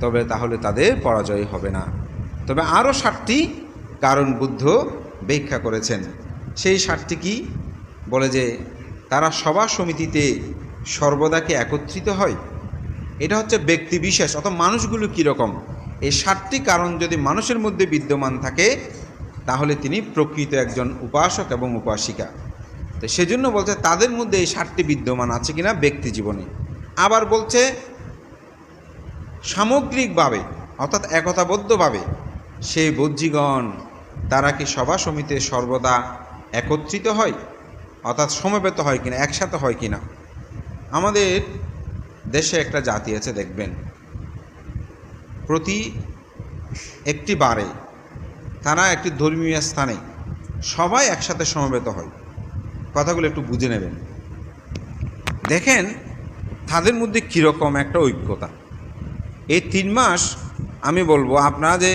তবে তাহলে তাদের পরাজয় হবে না। তবে আরও ষাটটি কারণ বুদ্ধ ব্যাখ্যা করেছেন। সেই ষাটটি কি? বলে যে, তারা সভা সমিতিতে সর্বদাকে একত্রিত হয়। এটা হচ্ছে ব্যক্তি বিশেষ অথবা মানুষগুলো কীরকম এই ষাটটি কারণ যদি মানুষের মধ্যে বিদ্যমান থাকে, তাহলে তিনি প্রকৃত একজন উপাসক এবং উপাসিকা। তো সেজন্য বলছে, তাদের মধ্যে এই ষাটটি বিদ্যমান আছে কিনা ব্যক্তি জীবনে। আবার বলছে সামগ্রিকভাবে, অর্থাৎ একতাবদ্ধভাবে, সেই বজ্জিগণ তারা কি সভা সমিতিতে সর্বদা একত্রিত হয়? অর্থাৎ সমবেত হয় কিনা, একসাথে হয় কিনা? আমাদের দেশে একটা জাতি আছে, দেখবেন। প্রতি একটি বারে তারা একটি ধর্মীয় স্থানে সবাই একসাথে সমবেত হয়। কথাগুলো একটু বুঝে নেবেন। দেখেন, তাদের মধ্যে কীরকম একটা ঐক্যতা। এই তিন মাস আমি বলব আপনারা যে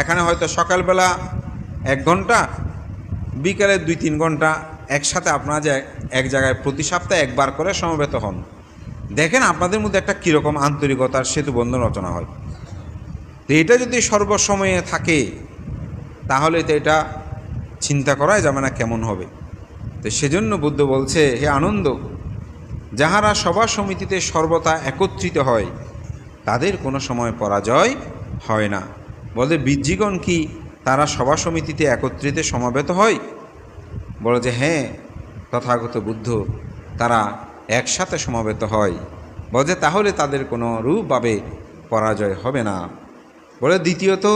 এখানে হয়তো সকালবেলা এক ঘণ্টা, বিকালে দুই তিন ঘণ্টা একসাথে আপনারা যে এক জায়গায় প্রতি সপ্তাহে একবার করে সমবেত হন। দেখেন আপনাদের মধ্যে একটা কীরকম আন্তরিকতার সেতু বন্ধন রচনা হয়। তো এটা যদি সর্বসময়ে থাকে, তাহলে তো এটা চিন্তা করাই যাবে না কেমন হবে। তো সেজন্য বুদ্ধ বলছে, হে আনন্দ, যাহারা সভা সমিতিতে সর্বদা একত্রিত হয় তাদের কোনো সময় পরাজয় হয় না। বলে বীর্যিগণ কি তারা সভা সমিতিতে একত্রিত সমাবেত হয়? বলে যে হ্যাঁ তথাগত বুদ্ধ, তারা একসাথে সমাবেত হয়। বলে যে, তাহলে তাদের কোনো রূপভাবে পরাজয় হবে না। বলে, দ্বিতীয়ত,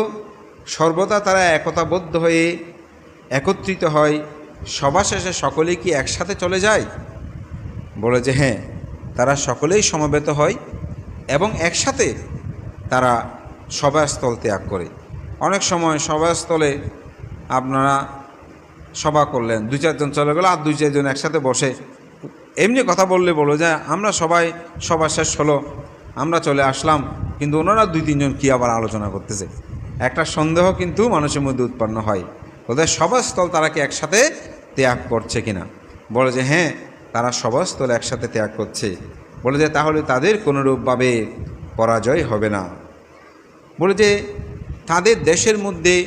সর্বদা তারা একতাবদ্ধ হয়ে একত্রিত হয়, সভা শেষে সকলেই কি একসাথে চলে যায়? বলে যে হ্যাঁ তারা সকলেই সমবেত হয় এবং একসাথে তারা সভাস্থল ত্যাগ করে। অনেক সময় সভাস্থলে আপনারা সভা করলেন, দুই চারজন চলে গেলো আর দুই চারজন একসাথে বসে। এমনি কথা বললে বলো যে, আমরা সবাই সভা শেষ হলো, আমরা চলে আসলাম। কিন্তু ওনারা দুই তিনজন কী আবার আলোচনা করতেছে? একটা সন্দেহ কিন্তু মানুষের মধ্যে উৎপন্ন হয়। ওদের সভাস্থল তারা কি একসাথে ত্যাগ করছে কিনা? বলে যে হ্যাঁ তারা সভাস্থল একসাথে ত্যাগ করছে। বলে যে, তাহলে তাদের কোনোরূপভাবে পরাজয় হবে না। বলে যে, তাদের দেশের মধ্যে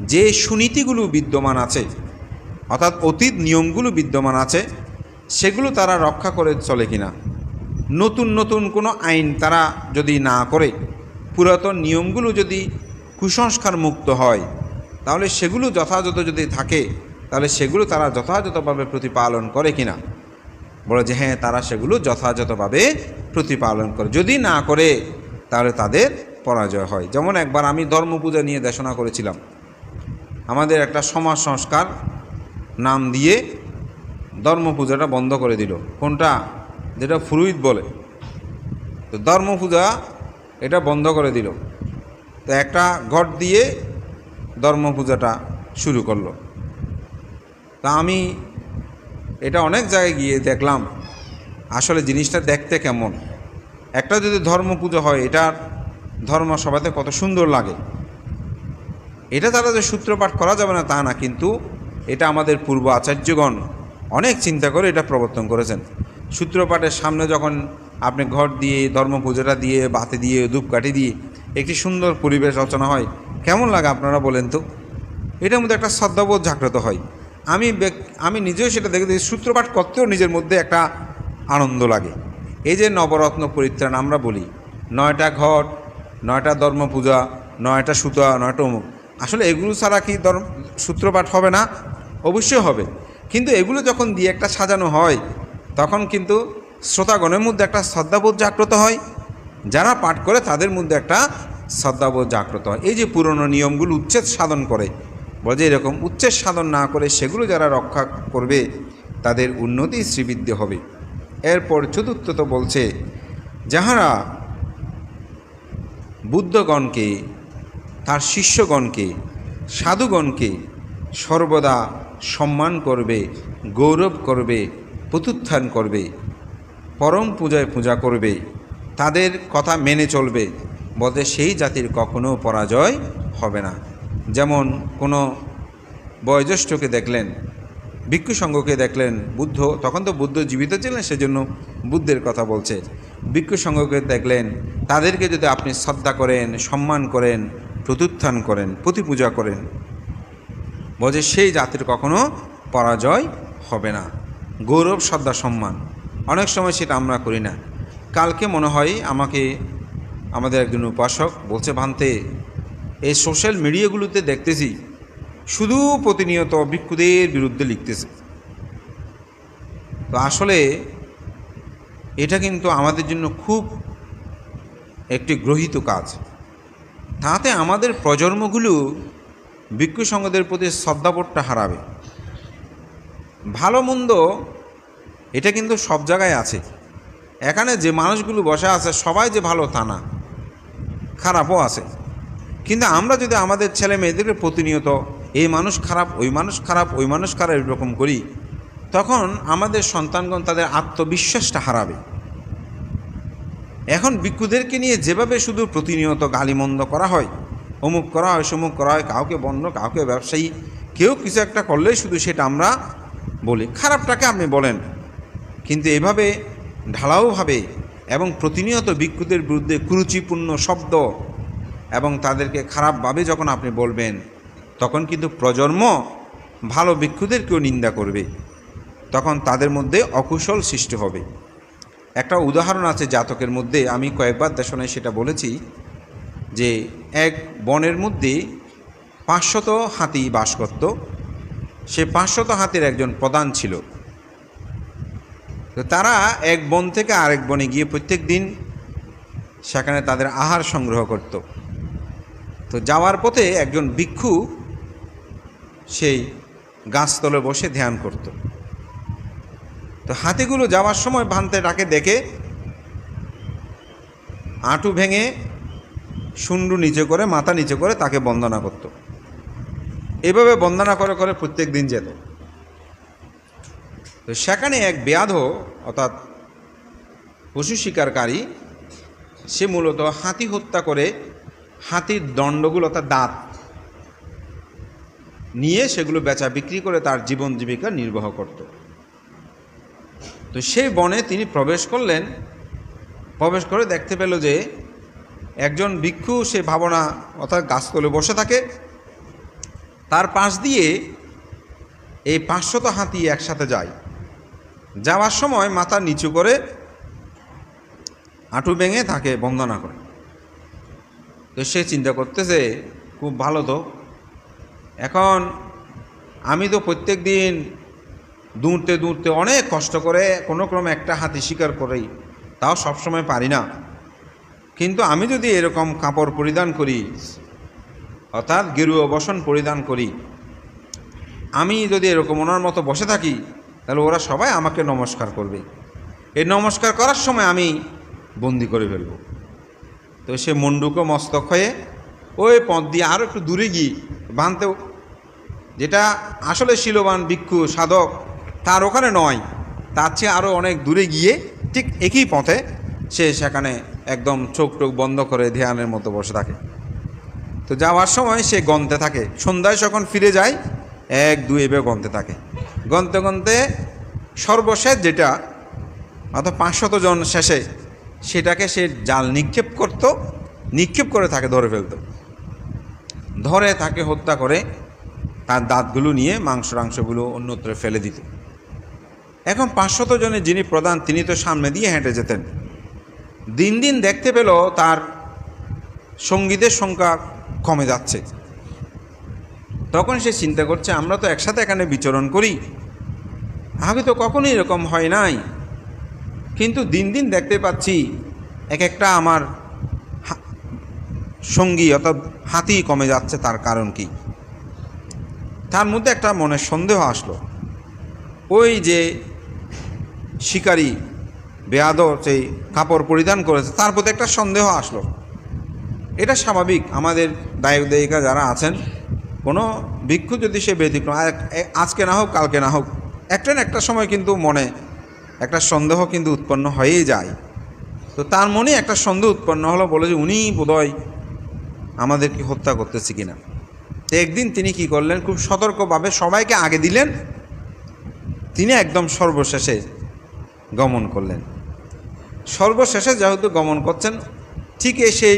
যে সুনীতিগুলো বিদ্যমান আছে, অর্থাৎ অতীত নিয়মগুলো বিদ্যমান আছে, সেগুলো তারা রক্ষা করে চলে কিনা? নতুন নতুন কোনো আইন তারা যদি না করে, পুরাতন নিয়মগুলো যদি কুসংস্কার মুক্ত হয়, তাহলে সেগুলো যথাযথ যদি থাকে, তাহলে সেগুলো তারা যথাযথভাবে প্রতিপালন করে কিনা? বলে যে হ্যাঁ তারা সেগুলো যথাযথভাবে প্রতিপালন করে। যদি না করে, তাহলে তাদের পরাজয় হয়। যেমন একবার আমি ধর্ম পূজা নিয়ে দেশনা করেছিলাম। আমাদের একটা সমাজ সংস্কার নাম দিয়ে ধর্ম পূজাটা বন্ধ করে দিল। কোনটা? যেটা ফুরুইত বলে। তো ধর্ম পূজা এটা বন্ধ করে দিল। তো একটা ঘট দিয়ে ধর্ম পূজাটা শুরু করল। তা আমি এটা অনেক জায়গায় গিয়ে দেখলাম। আসলে জিনিসটা দেখতে কেমন? একটা যদি ধর্ম পুজো হয় এটার ধর্ম সভাতে কত সুন্দর লাগে। এটা তারা যে সূত্রপাঠ করা যাবে না, তা না, কিন্তু এটা আমাদের পূর্ব আচার্যগণ অনেক চিন্তা করে এটা প্রবর্তন করেছেন। সূত্রপাঠের সামনে যখন আপনি ঘর দিয়ে, ধর্ম পুজোটা দিয়ে, বাতি দিয়ে, ধূপকাঠি দিয়ে একটি সুন্দর পরিবেশ রচনা হয়, কেমন লাগে আপনারা বলেন তো? এটার মধ্যে একটা শ্রদ্ধাবোধ জাগ্রত হয়। আমি আমি নিজেও সেটা দেখে দিই সূত্রপাঠ করতেও নিজের মধ্যে একটা আনন্দ লাগে। এই যে নবরত্ন পরিত্রাণ আমরা বলি, নয়টা ঘট, নয়টা ধর্ম পূজা নয়টা সুতা, নয়টা অমুক। আসলে এগুলো ছাড়া কি ধর্ম সূত্রপাঠ হবে না? অবশ্যই হবে। কিন্তু এগুলো যখন দিয়ে একটা সাজানো হয়, তখন কিন্তু শ্রোতাগণের মধ্যে একটা শ্রদ্ধাবোধ জাগ্রত হয়। যারা পাঠ করে তাদের মধ্যে একটা শ্রদ্ধাবোধ জাগ্রত হয়। এই যে পুরনো নিয়মগুলো উচ্ছেদ সাধন করে যে এরকম উচ্ছেদ সাধন না করে সেগুলো যারা রক্ষা করবে, তাদের উন্নতি শ্রীবৃদ্ধি হবে। এরপর চতুর্থ তো বলছে, যাহারা বুদ্ধগণকে, তার শিষ্যগণকে, সাধুগণকে সর্বদা সম্মান করবে, গৌরব করবে, প্রত্যুত্থান করবে, পরম পূজায় পূজা করবে, তাদের কথা মেনে চলবে, বলতে সেই জাতির কখনো পরাজয় হবে না। যেমন কোনো বয়োজ্যেষ্ঠকে দেখলেন, ভিক্ষু সংঘকে দেখলেন, বুদ্ধ, তখন তো বুদ্ধ জীবিত ছিলেন, সেজন্য বুদ্ধের কথা বলছে। ভিক্ষু সংঘকে দেখলেন, তাদেরকে যদি আপনি শ্রদ্ধা করেন, সম্মান করেন প্রত্যুত্থান করেন, প্রতিপূজা করেন, বলছে সেই জাতির কখনো পরাজয় হবে না। গৌরব, শ্রদ্ধা, সম্মান। অনেক সময় সেটা আমরা করি না। কালকে মনে হয় আমাকে, আমাদের একজন উপাসক বলছে, ভান্তে এই সোশ্যাল মিডিয়াগুলোতে দেখতেছি, শুধু প্রতিনিয়ত ভিক্ষুদের বিরুদ্ধে লিখতেছে। তো আসলে এটা কিন্তু আমাদের জন্য খুব একটি গ্রহিত কাজ। তাতে আমাদের প্রজন্মগুলো ভিক্ষু সংঘদের প্রতি শ্রদ্ধাবোধটা হারাবে। ভালো মন্দ এটা কিন্তু সব জায়গায় আছে। এখানে যে মানুষগুলো বসে আছে, সবাই যে ভালো তা না, খারাপও আছে। কিন্তু আমরা যদি আমাদের ছেলে মেয়েদেরকে প্রতিনিয়ত, এই মানুষ খারাপ, ওই মানুষ খারাপ, ওই মানুষ খারাপ এরকম করি, তখন আমাদের সন্তানগণ তাদের আত্মবিশ্বাসটা হারাবে। এখন ভিক্ষুদেরকে নিয়ে যেভাবে শুধু প্রতিনিয়ত গালিমন্দ করা হয়, অমুক করা হয়, সমুক করা হয়, কাউকে বন্ধ কাউকে ব্যবসায়ী, কেউ কিছু একটা করলেই শুধু সেটা আমরা বলি। খারাপটাকে আপনি বলেন। কিন্তু এভাবে ঢালাওভাবে এবং প্রতিনিয়ত ভিক্ষুদের বিরুদ্ধে কুরুচিপূর্ণ শব্দ এবং তাদেরকে খারাপভাবে যখন আপনি বলবেন, তখন কিন্তু প্রজন্ম ভালো ভিক্ষুদেরকেও নিন্দা করবে। তখন তাদের মধ্যে অকুশল সৃষ্টি হবে। একটা উদাহরণ আছে জাতকের মধ্যে, আমি কয়েকবার দেশনায় সেটা বলেছি যে, এক বনের মধ্যে পাঁচশত হাতি বাস করত। সে পাঁচশত হাতির একজন প্রধান ছিল। তো তারা এক বন থেকে আরেক বনে গিয়ে প্রত্যেক দিন সেখানে তাদের আহার সংগ্রহ করত। তো যাওয়ার পথে একজন ভিক্ষু সেই গাছতলে বসে ধ্যান করত। তো হাতিগুলো যাওয়ার সময় ভান্তে ডাকে দেখে আঁটু ভেঙে শুন্ডু নিচে করে, মাথা নিচে করে তাকে বন্দনা করত। এভাবে বন্দনা করে করে প্রত্যেক দিন যেত। তো সেখানে এক ব্যাধ, অর্থাৎ পশু শিকারকারী, সে মূলত হাতি হত্যা করে হাতির দণ্ডগুলো অর্থাৎ দাঁত নিয়ে সেগুলো বেচা বিক্রি করে তার জীবন জীবিকা নির্বাহ করত। তো সেই বনে তিনি প্রবেশ করলেন। প্রবেশ করে দেখতে পেল যে একজন ভিক্ষু সে ভাবনা অর্থাৎ গাছতলে বসে থাকে। তার পাশ দিয়ে এই পাঁচশত হাতি একসাথে যায়। যাওয়ার সময় মাথা নিচু করে হাঁটু ভেঙে তাকে বন্দনা করে। তো সে চিন্তা করতেছে, খুব ভালো তো। এখন আমি তো প্রত্যেক দিন দৌড়তে দৌড়তে অনেক কষ্ট করে কোনো ক্রমে একটা হাতি শিকার করি তাও সবসময় পারি না। কিন্তু আমি যদি এরকম কাপড় পরিধান করি, অর্থাৎ গেরুয়া বসন পরিধান করি, আমি যদি এরকম ওনার মতো বসে থাকি, তাহলে ওরা সবাই আমাকে নমস্কার করবে। এই নমস্কার করার সময় আমি বন্দি করে ফেলব। তো সে মন্ডুকো মস্তক হয়ে ওই পথ দিয়ে আরও একটু দূরে গিয়ে বানতেও যেটা আসলে শিলবান ভিক্ষু সাধক তার ওখানে নয়, তার চেয়ে আরও অনেক দূরে গিয়ে ঠিক একই পথে সে সেখানে একদম চোখ টোক বন্ধ করে ধ্যানের মতো বসে থাকে। তো যাওয়ার সময় সে গন্তে থাকে। সন্ধ্যায় যখন ফিরে যায়, এক, দুই এভাবে গন্তে থাকে। গন্তে গন্তে সর্বশেষ যেটা অর্থাৎ পাঁচশত জন শেষে সেটাকে সে জাল নিক্ষেপ করত, নিক্ষেপ করে তাকে ধরে ফেলত। ধরে তাকে হত্যা করে তার দাঁতগুলো নিয়ে মাংস টাংসগুলো অন্যত্র ফেলে দিত। এখন পাঁচশত জনের যিনি প্রধান, তিনি তো সামনে দিয়ে হেঁটে যেতেন। দিন দিন দেখতে পেল তার সঙ্গীতের সংখ্যা কমে যাচ্ছে। তখন সে চিন্তা করছে, আমরা তো একসাথে এখানে বিচরণ করি। আগে তো কখনোই এরকম হয় নাই। কিন্তু দিন দিন দেখতে পাচ্ছি এক একটা আমার সঙ্গী অর্থাৎ হাতি কমে যাচ্ছে, তার কারণ কি? তার মধ্যে একটা মনের সন্দেহ আসলো। ওই যে শিকারী বেয়াদর সেই কাপড় পরিধান করেছে, তার প্রতি একটা সন্দেহ আসলো। এটা স্বাভাবিক, আমাদের দায়ক দায়িকা যারা আছেন, কোনো ভিক্ষু যদি সে ব্যতিক্রম আজকে না হোক, কালকে না হোক, একটা না একটা সময় কিন্তু মনে একটা সন্দেহ কিন্তু উৎপন্ন হয়েই যায়। তো তার মনে একটা সন্দেহ উৎপন্ন হলো, বলে যে উনি বোধহয় আমাদেরকে হত্যা করতেছে কিনা। তো একদিন তিনি কি করলেন, খুব সতর্কভাবে সবাইকে আগে দিলেন, তিনি একদম সর্বশেষে গমন করলেন। সর্বশেষে যেহেতু গমন করছেন, ঠিক সেই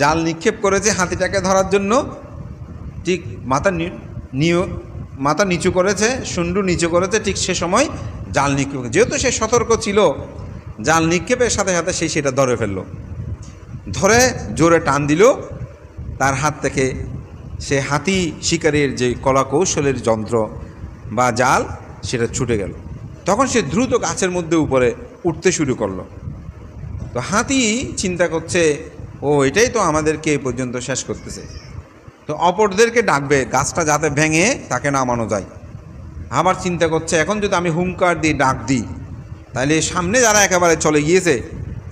জাল নিক্ষেপ করেছে হাতিটাকে ধরার জন্য ঠিক মাথা নিয় মাথা নিচু করেছে, শুন্ডু নিচু করেছে, ঠিক সে সময় জাল নিক্ষেপ যেহেতু সে সতর্ক ছিল, জাল নিক্ষেপের সাথে সাথে সে সেটা ধরে ফেলল। ধরে জোরে টান দিল। তার হাত থেকে সে হাতি শিকারের যে কলা কৌশলের যন্ত্র বা জাল, সেটা ছুটে গেল। তখন সে দ্রুত গাছের মধ্যে উপরে উঠতে শুরু করল। তো হাতি চিন্তা করছে, ও, এটাই তো আমাদেরকে এই পর্যন্ত শেষ করতেছে। তো অপরদেরকে ডাকবে, গাছটা যাতে ভেঙে তাকে নামানো যায়। আবার চিন্তা করছে, এখন যদি আমি হুঙ্কার দিই ডাক দিই, তাহলে সামনে যারা একেবারে চলে গিয়েছে,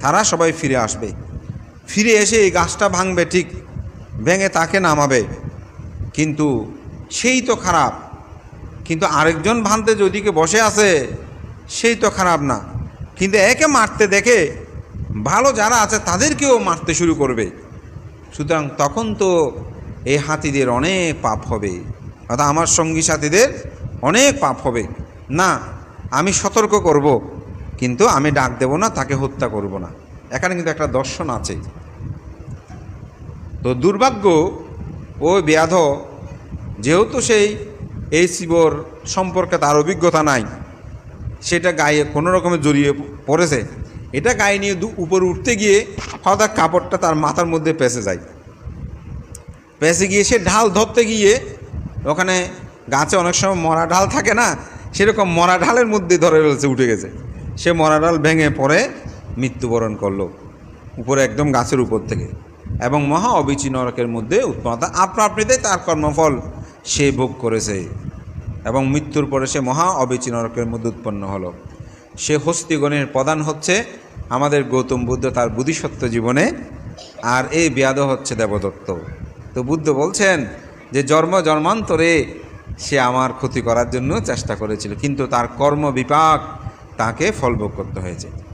তারা সবাই ফিরে আসবে। ফিরে এসে এই গাছটা ভাঙবে ঠিক, ভেঙে তাকে নামাবে। কিন্তু সেই তো খারাপ। কিন্তু আরেকজন ভাঙতে যদিকে বসে আছে, সেই তো খারাপ না। কিন্তু একে মারতে দেখে ভালো যারা আছে, তাদেরকেও মারতে শুরু করবে। সুতরাং তখন তো এই হাতিদের অনেক পাপ হবে। অর্থাৎ আমার সঙ্গী সাথীদের অনেক পাপ হবে। না, আমি সতর্ক করব, কিন্তু আমি ডাক দেব না, তাকে হত্যা করব না। এখানে কিন্তু একটা দর্শন আছে। তো দুর্ভাগ্য ও ব্যাধ, যেহেতু সেই এই শিবর সম্পর্কে তার অভিজ্ঞতা নাই, সেটা গায়ে কোনো রকমে জড়িয়ে পড়েছে। এটা গায়ে নিয়ে দু উপরে উঠতে গিয়ে হঠাৎ কাপড়টা তার মাথার মধ্যে পেঁচে যায়। পেঁচে গিয়ে সে ঢাল ধরতে গিয়ে ওখানে গাছে অনেক সময় মরা ঢাল থাকে না, সেরকম মরা ঢালের মধ্যে ধরে ফেলছে, উঠে গেছে। সে মরা ঢাল ভেঙে পড়ে মৃত্যুবরণ করল, উপরে একদম গাছের উপর থেকে। এবং মহা অবিচি নরকের মধ্যে উৎপন্নতা আপনা আপনিতে তার কর্মফল সে ভোগ করেছে। এবং মৃত্যুর পরে সে মহা অবিচি নরকের মধ্যে উৎপন্ন হলো। সে হস্তিগণের প্রধান হচ্ছে আমাদের গৌতম বুদ্ধ, তার বুদ্ধিসত্ত্ব জীবনে। আর এই ব্যাধ হচ্ছে দেবদত্ত। তো বুদ্ধ বলছেন যে, জন্ম জন্মান্তরে সে আমার ক্ষতি করার জন্য চেষ্টা করেছিল, কিন্তু তার কর্ম বিপাক তাকে ফলভোগ করতে হয়েছে।